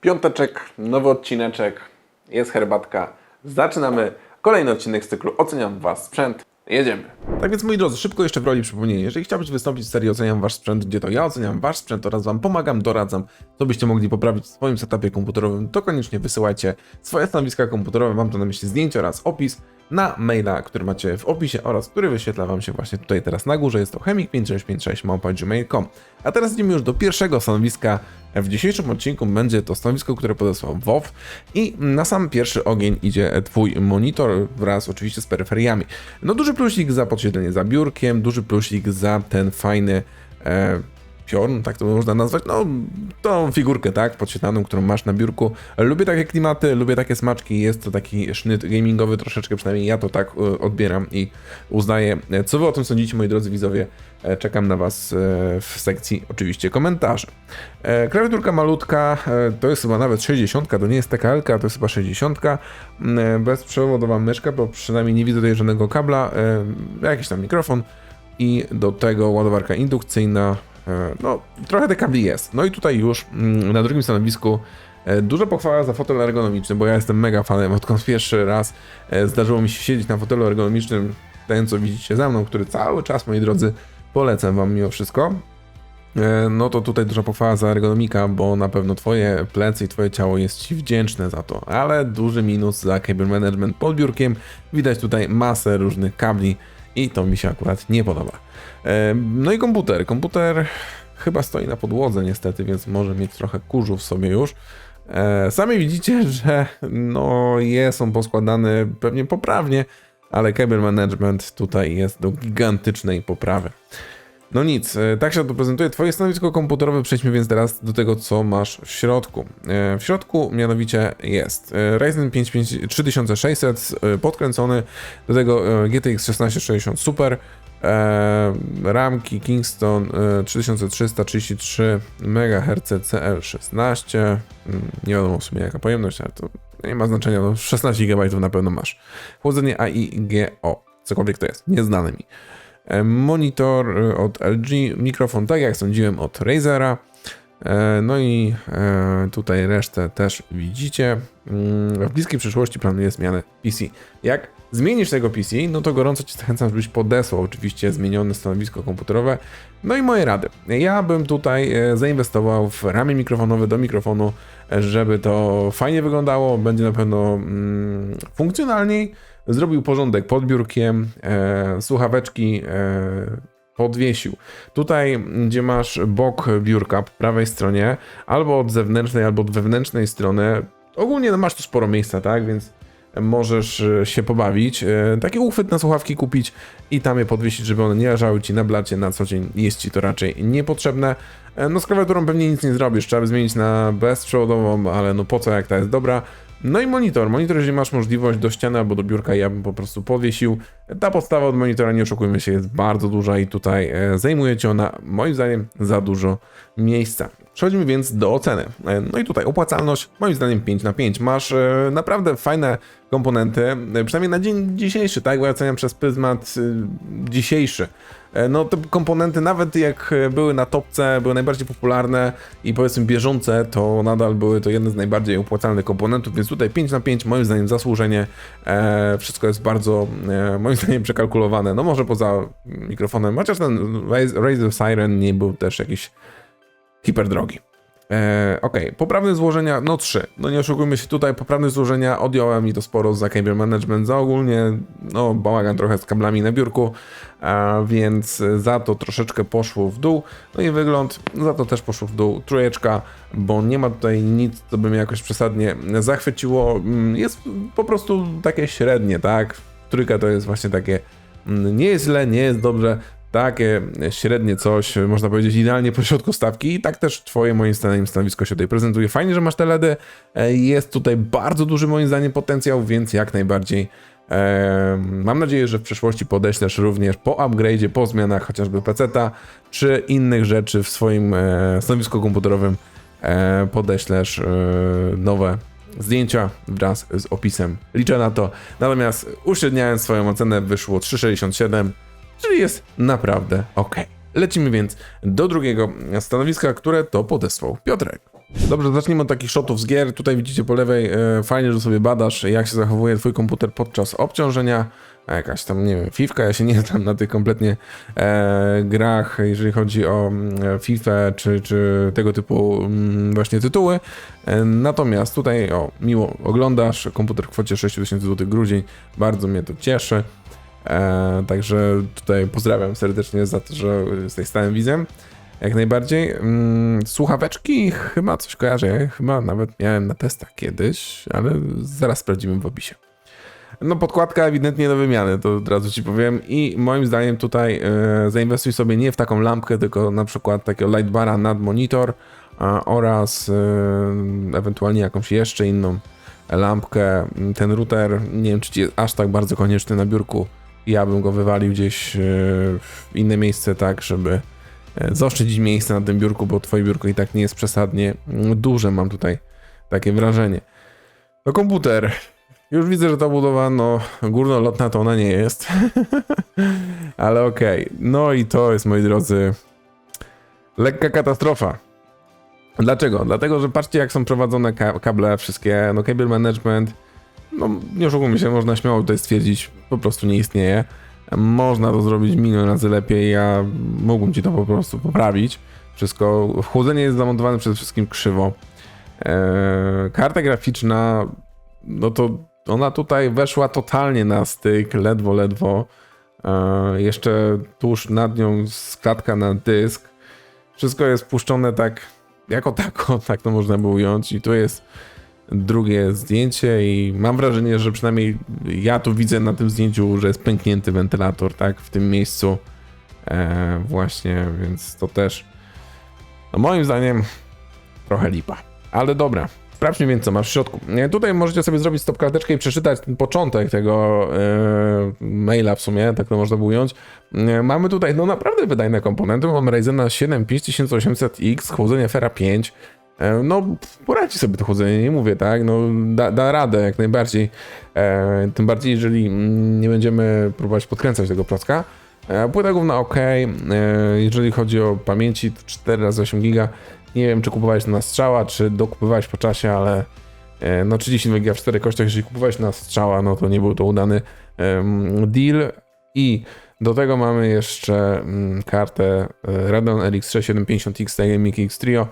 Piąteczek, nowy odcineczek, jest herbatka. Zaczynamy kolejny odcinek z cyklu Oceniam Was sprzęt. Jedziemy. Tak więc moi drodzy, szybko jeszcze w roli przypomnienia. Jeżeli chciałbyś wystąpić w serii Oceniam Wasz sprzęt, gdzie to ja oceniam Wasz sprzęt oraz Wam pomagam, doradzam, co byście mogli poprawić w swoim setupie komputerowym, to koniecznie wysyłajcie swoje stanowiska komputerowe, mam tu na myśli zdjęcie oraz opis na maila, który macie w opisie oraz który wyświetla Wam się właśnie tutaj teraz na górze. Jest to chemik5656 A teraz idziemy już do pierwszego stanowiska. W dzisiejszym odcinku będzie to stanowisko, które podesłał WoW i na sam pierwszy ogień idzie Twój monitor wraz oczywiście z peryferiami. No duży plusik za podsiedlenie za biurkiem, duży plusik za ten fajny e, piorun, tak to można nazwać, no tą figurkę, tak, podświetlaną, którą masz na biurku. Lubię takie klimaty, lubię takie smaczki, jest to taki sznyt gamingowy troszeczkę, przynajmniej ja to tak e, odbieram i uznaję. E, Co wy o tym sądzicie, moi drodzy widzowie? E, Czekam na was w sekcji oczywiście komentarzy. Klawiaturka malutka, to jest chyba nawet 60, to nie jest TKL, to jest chyba 60. E, Bezprzewodowa myszka, bo przynajmniej nie widzę tutaj żadnego kabla, jakiś tam mikrofon i do tego ładowarka indukcyjna. E, No, trochę tych kabli jest. No i tutaj już mm, na drugim stanowisku e, dużo pochwała za fotel ergonomiczny, bo ja jestem mega fanem. Odkąd pierwszy raz e, zdarzyło mi się siedzieć na fotelu ergonomicznym, ten co widzicie za mną, który cały czas, moi drodzy, polecam wam mimo wszystko. No to tutaj duża pochwała za ergonomika, bo na pewno twoje plecy i twoje ciało jest ci wdzięczne za to, ale duży minus za cable management pod biurkiem. Widać tutaj masę różnych kabli i to mi się akurat nie podoba. E, No i komputer. Komputer chyba stoi na podłodze niestety, więc może mieć trochę kurzu w sobie już. E, Sami widzicie, że no jest on poskładany pewnie poprawnie, ale cable management tutaj jest do gigantycznej poprawy. No nic, e, tak się to prezentuje Twoje stanowisko komputerowe. Przejdźmy więc teraz do tego, co masz w środku. W środku mianowicie jest Ryzen 5 3600 e, podkręcony, do tego GTX 1660 Super, ramki Kingston e, 3333 MHz CL16, Mm, nie wiadomo w sumie jaka pojemność, ale to nie ma znaczenia, no 16 GB na pewno masz. Chłodzenie AIGO, cokolwiek to jest, nieznane mi. E, Monitor e, od LG, mikrofon, tak jak sądziłem, od Razera. E, No i e, tutaj resztę też widzicie. Mm, W bliskiej przyszłości planuję zmianę PC. Jak zmienisz tego PC, no to gorąco Cię zachęcam, żebyś podesłał oczywiście zmienione stanowisko komputerowe. No i moje rady. Ja bym tutaj e, zainwestował w ramy mikrofonowe do mikrofonu, żeby to fajnie wyglądało, będzie na pewno mm, funkcjonalniej. Zrobił porządek pod biurkiem, e, słuchaweczki e, podwiesił. Tutaj, gdzie masz bok biurka po prawej stronie, albo od zewnętrznej, albo od wewnętrznej strony, ogólnie no, masz tu sporo miejsca, tak, więc możesz e, się pobawić, e, taki uchwyt na słuchawki kupić i tam je podwiesić, żeby one nie leżały ci na blacie na co dzień, jest ci to raczej niepotrzebne. E, No z klawiaturą pewnie nic nie zrobisz, trzeba by zmienić na bezprzewodową, ale no po co jak ta jest dobra. No i monitor. Monitor, jeżeli masz możliwość do ściany albo do biurka, ja bym po prostu powiesił. Ta podstawa od monitora, nie oszukujmy się, jest bardzo duża i tutaj e, zajmuje ci ona, moim zdaniem, za dużo miejsca. Przechodzimy więc do oceny. E, No i tutaj opłacalność, moim zdaniem 5 na 5. Masz e, naprawdę fajne komponenty, przynajmniej na dzień dzisiejszy, tak? Bo ja oceniam przez pryzmat dzisiejszy. No te komponenty, nawet jak były na topce, były najbardziej popularne i powiedzmy bieżące, to nadal były to jedne z najbardziej opłacalnych komponentów, więc tutaj 5 na 5 moim zdaniem zasłużenie. Wszystko jest bardzo moim zdaniem przekalkulowane. No może poza mikrofonem, chociaż ten Raz- Razer Siren nie był też jakiś hiperdrogi. E, Okej, poprawne złożenia, no 3. No nie oszukujmy się tutaj, poprawne złożenia odjąłem mi to sporo za cable management, za ogólnie, no bałagan trochę z kablami na biurku, a więc za to troszeczkę poszło w dół. No i wygląd, za to też poszło w dół trójeczka, bo nie ma tutaj nic, co by mnie jakoś przesadnie zachwyciło. Mm, Jest po prostu takie średnie, tak? Trójka to jest właśnie takie, mm, nie jest źle, nie jest dobrze, takie średnie coś, można powiedzieć, idealnie po środku stawki i tak też twoje moim zdaniem stanowisko się tutaj prezentuje. Fajnie, że masz te LEDy, E, jest tutaj bardzo duży moim zdaniem potencjał, więc jak najbardziej e, mam nadzieję, że w przyszłości podeślesz również po upgrade'zie, po zmianach chociażby PC-ta, czy innych rzeczy w swoim e, stanowisku komputerowym podeślesz nowe zdjęcia wraz z opisem. Liczę na to. Natomiast uśredniając swoją ocenę wyszło 3,67, czyli jest naprawdę ok. Lecimy więc do drugiego stanowiska, które to podesłał Piotrek. Dobrze, zacznijmy od takich shotów z gier. Tutaj widzicie po lewej, e, fajnie, że sobie badasz, jak się zachowuje twój komputer podczas obciążenia. A Jakaś tam, nie wiem, FIFA, ja się nie znam na tych kompletnie e, grach, jeżeli chodzi o mm, FIFA czy, czy tego typu mm, właśnie tytuły. E, natomiast tutaj, o, miło oglądasz, komputer w kwocie 6000 zł grudzień, bardzo mnie to cieszy. E, także tutaj pozdrawiam serdecznie za to, że jesteś stałym widzem. Jak najbardziej. Mm, słuchaweczki chyba coś kojarzę. Ja chyba nawet miałem na testach kiedyś, ale zaraz sprawdzimy w opisie. No podkładka ewidentnie do wymiany, to od razu ci powiem. I moim zdaniem tutaj e, zainwestuj sobie nie w taką lampkę, tylko na przykład takiego lightbara nad monitor a, oraz e, ewentualnie jakąś jeszcze inną lampkę. Ten router, nie wiem czy ci jest aż tak bardzo konieczny na biurku. Ja bym go wywalił gdzieś e, w inne miejsce tak, żeby zaoszczędzić miejsce na tym biurku, bo twoje biurko i tak nie jest przesadnie mm, duże, mam tutaj takie wrażenie. No komputer. Już widzę, że ta budowa, no, górnolotna to ona nie jest. Ale okej. No i to jest, moi drodzy, lekka katastrofa. Dlaczego? Dlatego, że patrzcie, jak są prowadzone ka- kable wszystkie, no cable management, no nie oszukujmy się, można śmiało tutaj stwierdzić, po prostu nie istnieje. Można to zrobić milion razy lepiej, ja mógłbym ci to po prostu poprawić. Wszystko, chłodzenie jest zamontowane przede wszystkim krzywo. Eee, karta graficzna, no to ona tutaj weszła totalnie na styk, ledwo, ledwo. Eee, jeszcze tuż nad nią sklatka na dysk. Wszystko jest puszczone tak, jako tako, tak to można by ująć. I tu jest drugie zdjęcie i mam wrażenie, że przynajmniej ja tu widzę na tym zdjęciu, że jest pęknięty wentylator, tak, w tym miejscu. Eee, właśnie, więc to też, no moim zdaniem, trochę lipa. Ale dobra, sprawdźmy więc, co masz w środku. E, Tutaj możecie sobie zrobić stop karteczkę i przeczytać ten początek tego e, maila w sumie, tak to można by ująć. E, mamy tutaj no naprawdę wydajne komponenty. Mamy Ryzena 7 5800X, chłodzenie Fera 5. E, No, poradzi sobie to chłodzenie, nie mówię, tak? No, da, da radę jak najbardziej. E, tym bardziej, jeżeli mm, nie będziemy próbować podkręcać tego placka. E, Płyta główna ok. E, jeżeli chodzi o pamięci, to 4 razy 8 giga. Nie wiem, czy kupowałeś na strzała, czy dokupywałeś po czasie, ale e, no 32 giga w 4 kościach, jeżeli kupowałeś na strzała, no to nie był to udany em, deal. I do tego mamy jeszcze mm, kartę e, Radeon RX 6750X Dynamic X Trio.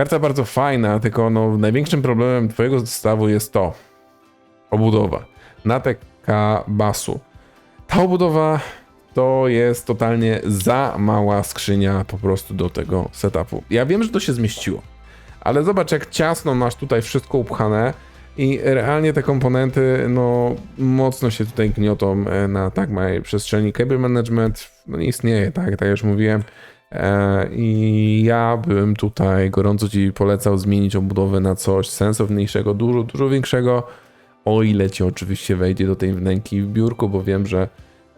Karta bardzo fajna, tylko no, największym problemem twojego zestawu jest to obudowa. Natek basu. Ta obudowa to jest totalnie za mała skrzynia po prostu do tego setupu. Ja wiem, że to się zmieściło, ale zobacz jak ciasno masz tutaj wszystko upchane i realnie te komponenty no mocno się tutaj gniotą e, na tak małej przestrzeni. Cable management no, nie istnieje, tak, tak jak już mówiłem. E, I ja bym tutaj gorąco Ci polecał zmienić obudowę na coś sensowniejszego, dużo, dużo większego, o ile Ci oczywiście wejdzie do tej wnęki w biurku, bo wiem, że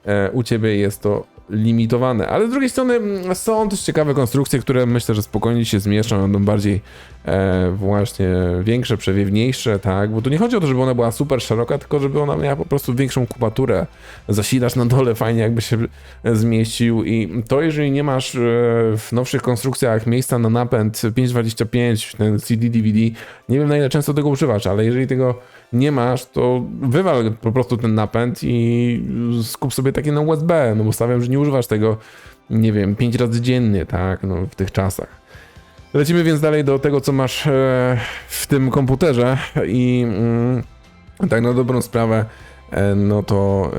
e, u Ciebie jest to limitowane. Ale z drugiej strony mm, są też ciekawe konstrukcje, które myślę, że spokojnie się zmieszczą, będą bardziej właśnie większe, przewiewniejsze, tak? Bo tu nie chodzi o to, żeby ona była super szeroka, tylko żeby ona miała po prostu większą kubaturę. Zasilacz na dole fajnie jakby się zmieścił i to jeżeli nie masz e, w nowszych konstrukcjach miejsca na napęd 525, ten CD, DVD, nie wiem na ile często tego używasz, ale jeżeli tego nie masz, to wywal po prostu ten napęd i skup sobie taki na USB, no bo stawiam, że nie używasz tego, nie wiem, 5 razy dziennie, tak, no w tych czasach. Lecimy więc dalej do tego, co masz e, w tym komputerze i mm, tak na dobrą sprawę, e, no to e,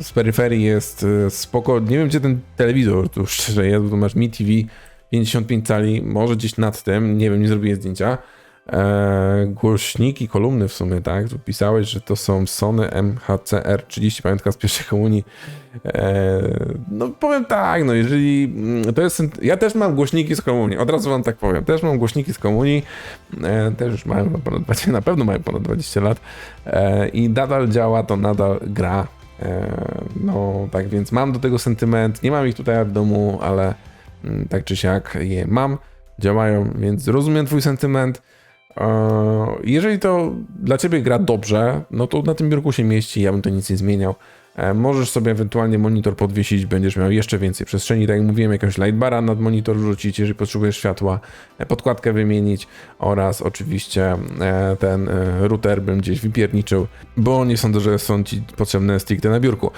z peryferii jest spoko. Nie wiem, gdzie ten telewizor tu szczerze jest, bo tu masz Mi TV 55 cali, może gdzieś nad tym, nie wiem, nie zrobiłem zdjęcia. E, głośniki, kolumny w sumie, tak? Tu pisałeś, że to są Sony MHCR30, pamiętka z pierwszej komunii. E, no powiem tak, no jeżeli mm, to jest, ja też mam głośniki z komunii, od razu wam tak powiem, też mam głośniki z komunii, e, też już mają ponad 20, na pewno mają ponad 20 lat i nadal działa, to nadal gra. No tak więc mam do tego sentyment, nie mam ich tutaj w domu, ale mm, tak czy siak je mam, działają, więc rozumiem twój sentyment. Jeżeli to dla ciebie gra dobrze, no to na tym biurku się mieści, ja bym to nic nie zmieniał. E, Możesz sobie ewentualnie monitor podwiesić, będziesz miał jeszcze więcej przestrzeni. Tak jak mówiłem, jakiegoś lightbara nad monitor wrzucić, jeżeli potrzebujesz światła, e, podkładkę wymienić oraz oczywiście e, ten router bym gdzieś wypierniczył, bo nie sądzę, że są ci potrzebne stricte na biurku.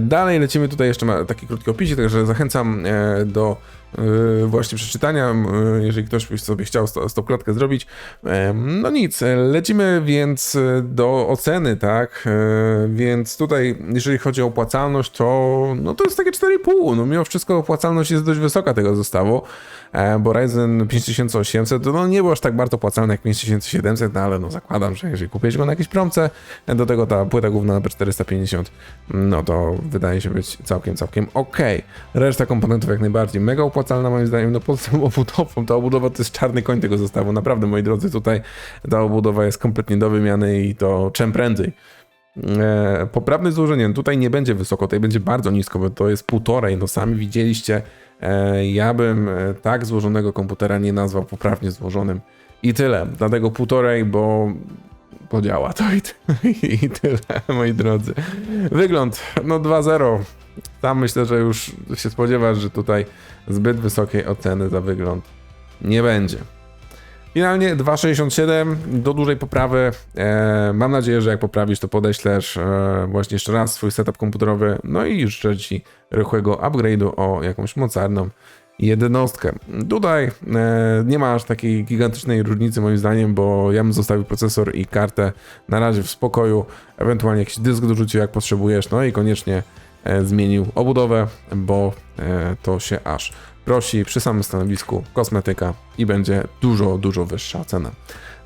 Dalej lecimy tutaj jeszcze taki krótki opisik, także zachęcam do właśnie przeczytania, e, jeżeli ktoś by sobie chciał sto- stopklatkę zrobić. E, No nic, e, lecimy więc e, do oceny, tak? E, Więc tutaj, jeżeli chodzi o opłacalność, to no to jest takie 4,5. No mimo wszystko opłacalność jest dość wysoka tego zestawu, e, bo Ryzen 5800 to no nie było aż tak bardzo opłacalne jak 5700, no ale no zakładam, że jeżeli kupisz go na jakiejś promce, e, do tego ta płyta główna na P450, no to wydaje się być całkiem, całkiem ok. Reszta komponentów jak najbardziej mega opłacalna moim zdaniem, no pod tą obudową, ta obudowa to jest czarny koń tego zestawu, naprawdę moi drodzy, tutaj ta obudowa jest kompletnie do wymiany i to czym prędzej. E, poprawne złożenie, no tutaj nie będzie wysoko, tutaj będzie bardzo nisko, bo to jest półtorej, no sami widzieliście, e, ja bym e, tak złożonego komputera nie nazwał poprawnie złożonym. I tyle, dlatego półtorej, bo podziała to i, i tyle, moi drodzy. Wygląd, no 2-0. Tam myślę, że już się spodziewasz, że tutaj zbyt wysokiej oceny za wygląd nie będzie. Finalnie 2,67 do dużej poprawy. E, mam nadzieję, że jak poprawisz, to podeślesz e, właśnie jeszcze raz swój setup komputerowy. No i życzę Ci rychłego upgrade'u o jakąś mocarną jednostkę. Tutaj e, nie ma aż takiej gigantycznej różnicy moim zdaniem, bo ja bym zostawił procesor i kartę na razie w spokoju, ewentualnie jakiś dysk dorzucił jak potrzebujesz, no i koniecznie e, zmienił obudowę, bo e, to się aż prosi przy samym stanowisku kosmetyka i będzie dużo, dużo wyższa cena.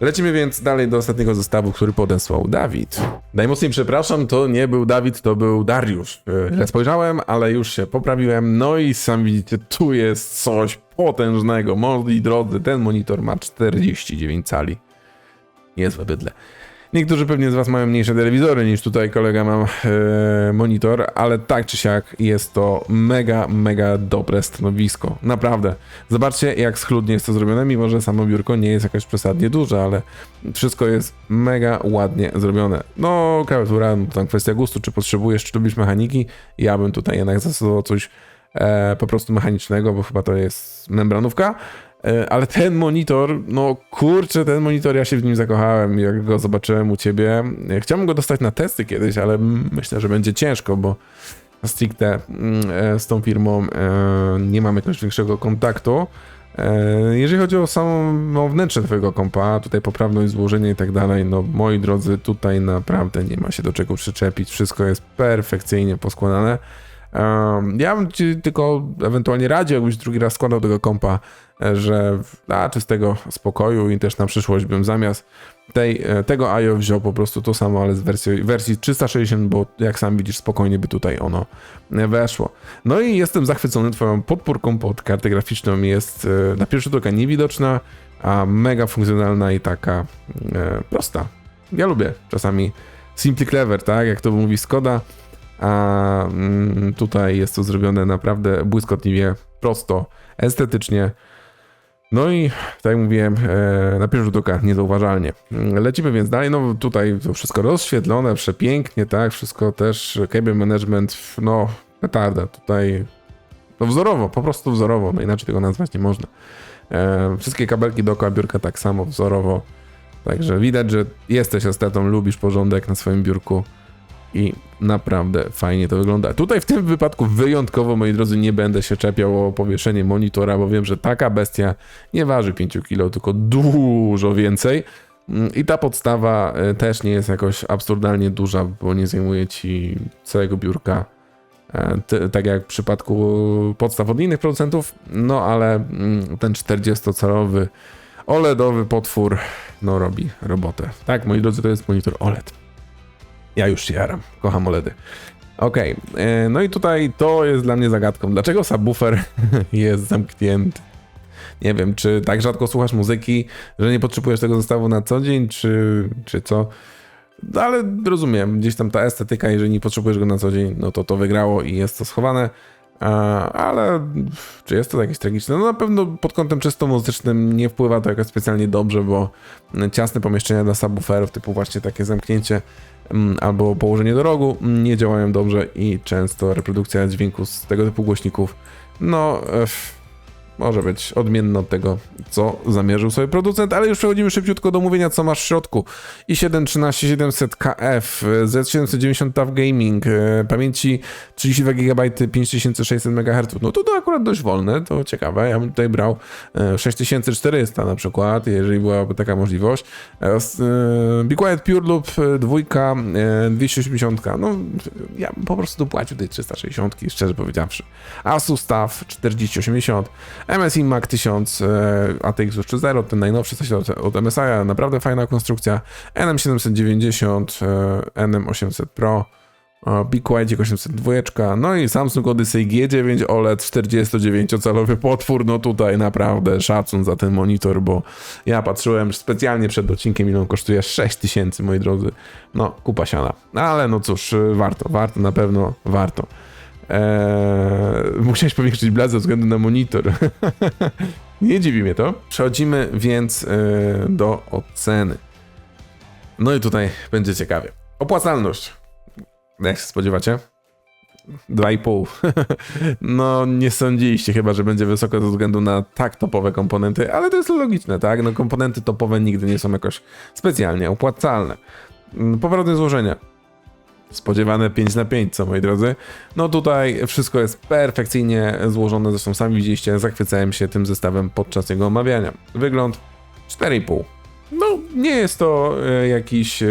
Lecimy więc dalej do ostatniego zestawu, który podesłał Dawid. Najmocniej przepraszam, to nie był Dawid, to był Dariusz. E, Źle spojrzałem, ale już się poprawiłem. No i sam widzicie, tu jest coś potężnego. Moi drodzy, ten monitor ma 49 cali. Niezłe bydle. Niektórzy pewnie z Was mają mniejsze telewizory niż tutaj kolega mam e, monitor, ale tak czy siak jest to mega, mega dobre stanowisko. Naprawdę. Zobaczcie jak schludnie jest to zrobione, mimo że samo biurko nie jest jakoś przesadnie duże, ale wszystko jest mega ładnie zrobione. No, klawiatura, no, tam kwestia gustu, czy potrzebujesz, czy lubisz mechaniki. Ja bym tutaj jednak zastosował coś e, po prostu mechanicznego, bo chyba to jest membranówka. E, Ale ten monitor, no kurczę, ten monitor, ja się w nim zakochałem, jak go zobaczyłem u ciebie. E, Chciałbym go dostać na testy kiedyś, ale myślę, że będzie ciężko, bo stricte e, z tą firmą nie mam jakiegoś większego kontaktu. Jeżeli chodzi o samo wnętrze twojego kompa, tutaj poprawność złożenia i tak dalej, no moi drodzy, tutaj naprawdę nie ma się do czego przyczepić, wszystko jest perfekcyjnie poskładane. Ja bym ci tylko ewentualnie radził, jakbyś drugi raz składał tego kompa, że dla czystego spokoju i też na przyszłość bym zamiast tej, e, tego IO wziął po prostu to samo, ale z wersji, wersji 360, bo jak sam widzisz, spokojnie by tutaj ono e, weszło. No i jestem zachwycony twoją podpórką pod kartę graficzną. Jest e, na pierwszy rzut oka niewidoczna, a mega funkcjonalna i taka e, prosta. Ja lubię czasami simply clever, tak jak to mówi Skoda, a mm, tutaj jest to zrobione naprawdę błyskotliwie, prosto, estetycznie. No i tak jak mówiłem, e, na pierwszy rzut oka niezauważalnie. Mm, Lecimy więc dalej, no tutaj to wszystko rozświetlone, przepięknie, tak, wszystko też, cable management, no petarda, tutaj. No wzorowo, po prostu wzorowo, no inaczej tego nazwać nie można. E, wszystkie kabelki dookoła biurka tak samo wzorowo, także widać, że jesteś estetą, lubisz porządek na swoim biurku i naprawdę fajnie to wygląda. Tutaj w tym wypadku wyjątkowo, moi drodzy, nie będę się czepiał o powieszenie monitora, bo wiem, że taka bestia nie waży 5 kg, tylko dużo więcej. Mm, I ta podstawa e, też nie jest jakoś absurdalnie duża, bo nie zajmuje ci całego biurka. e, Tak jak w przypadku podstaw od innych producentów, no ale mm, ten 40-calowy OLEDowy potwór no robi robotę. Tak, moi drodzy, to jest monitor OLED. Ja już się jaram, kocham OLEDy. Okej, e, no i tutaj to jest dla mnie zagadką. Dlaczego subwoofer jest zamknięty? Nie wiem, czy tak rzadko słuchasz muzyki, że nie potrzebujesz tego zestawu na co dzień, czy, czy co? No ale rozumiem, gdzieś tam ta estetyka, jeżeli nie potrzebujesz go na co dzień, no to to wygrało i jest to schowane. E, ale czy jest to jakieś tragiczne? No na pewno pod kątem czysto muzycznym nie wpływa to jakoś specjalnie dobrze, bo ciasne pomieszczenia dla subwooferów, typu właśnie takie zamknięcie mm, albo położenie do rogu mm, nie działają dobrze i często reprodukcja dźwięku z tego typu głośników no ef, może być odmienna od tego, co zamierzył sobie producent, ale już przechodzimy szybciutko do mówienia, co masz w środku. i7 13700KF, Z790 TAF Gaming, e, pamięci 32 GB, 5600 MHz. No to to akurat dość wolne, to ciekawe. Ja bym tutaj brał e, 6400 na przykład, jeżeli byłaby taka możliwość. E, e, Be Quiet Pure e, dwójka, e, 280. No ja bym po prostu dopłacił tej 360, szczerze powiedziawszy. Asus TAF 4080, MSI Mac 1000, e, ATX 3.0, ten najnowszy coś od, od MSI, naprawdę fajna konstrukcja, NM790, e, NM800 Pro, e, Be Quiet 802, no i Samsung Odyssey G9 OLED 49-calowy potwór, no tutaj naprawdę szacun za ten monitor, bo ja patrzyłem specjalnie przed odcinkiem, ile on kosztuje 6000, moi drodzy, no kupa siana, ale no cóż, warto, warto, na pewno warto. Eee, musiałeś powiększyć blask ze względu na monitor. Nie dziwi mnie to. Przechodzimy więc e, do oceny. No i tutaj będzie ciekawie. Opłacalność. Jak się spodziewacie? 2,5. no nie sądziliście chyba, że będzie wysoko ze względu na tak topowe komponenty, ale to jest logiczne, tak? No komponenty topowe nigdy nie są jakoś specjalnie opłacalne. Mm, Powrotne złożenia spodziewane 5 na 5, co moi drodzy. No tutaj wszystko jest perfekcyjnie złożone, zresztą sami widzieliście, zachwycałem się tym zestawem podczas jego omawiania. Wygląd 4,5. No nie jest to e, jakiś e,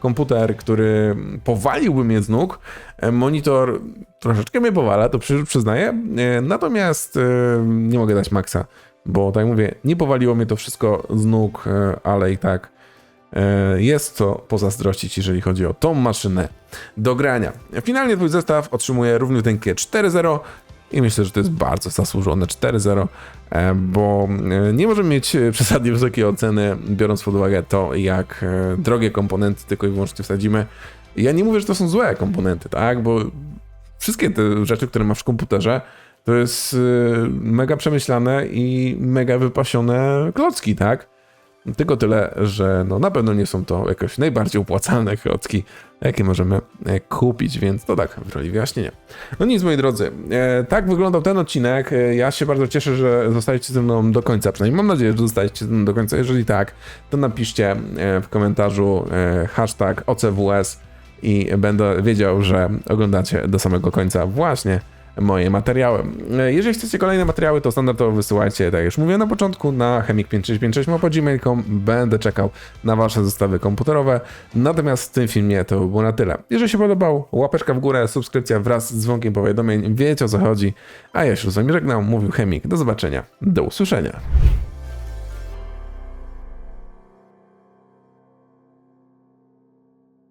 komputer, który powaliłby mnie z nóg. E, Monitor troszeczkę mnie powala, to przy, przyznaję. Natomiast nie mogę dać maksa, bo tak mówię, nie powaliło mnie to wszystko z nóg, ale i tak Jest co pozazdrościć, jeżeli chodzi o tą maszynę do grania. Finalnie twój zestaw otrzymuje równiuteńkie 4.0 i myślę, że to jest bardzo zasłużone 4.0, e, bo e, nie możemy mieć e, przesadnie wysokiej oceny, biorąc pod uwagę to, jak e, drogie komponenty tylko i wyłącznie wsadzimy. Ja nie mówię, że to są złe komponenty, tak, bo wszystkie te rzeczy, które masz w komputerze, to jest e, mega przemyślane i mega wypasione klocki, tak? Tylko tyle, że no na pewno nie są to jakoś najbardziej opłacalne klocki, jakie możemy e, kupić, więc to tak w roli wyjaśnienia. No nic, moi drodzy, e, tak wyglądał ten odcinek. E, ja się bardzo cieszę, że zostaliście ze mną do końca, przynajmniej mam nadzieję, że zostaliście ze mną do końca. Jeżeli tak, to napiszcie w komentarzu hashtag OCWS i będę wiedział, że oglądacie do samego końca właśnie moje materiały. E, Jeżeli chcecie kolejne materiały, to standardowo wysyłajcie, tak jak już mówiłem na początku, na chemik5656 Będę czekał na wasze zestawy komputerowe. Natomiast w tym filmie to by było na tyle. Jeżeli się podobał, łapeczka w górę, subskrypcja wraz z dzwonkiem powiadomień, wiecie o co chodzi. A ja się z wami żegnam, mówił Chemik. Do zobaczenia, do usłyszenia.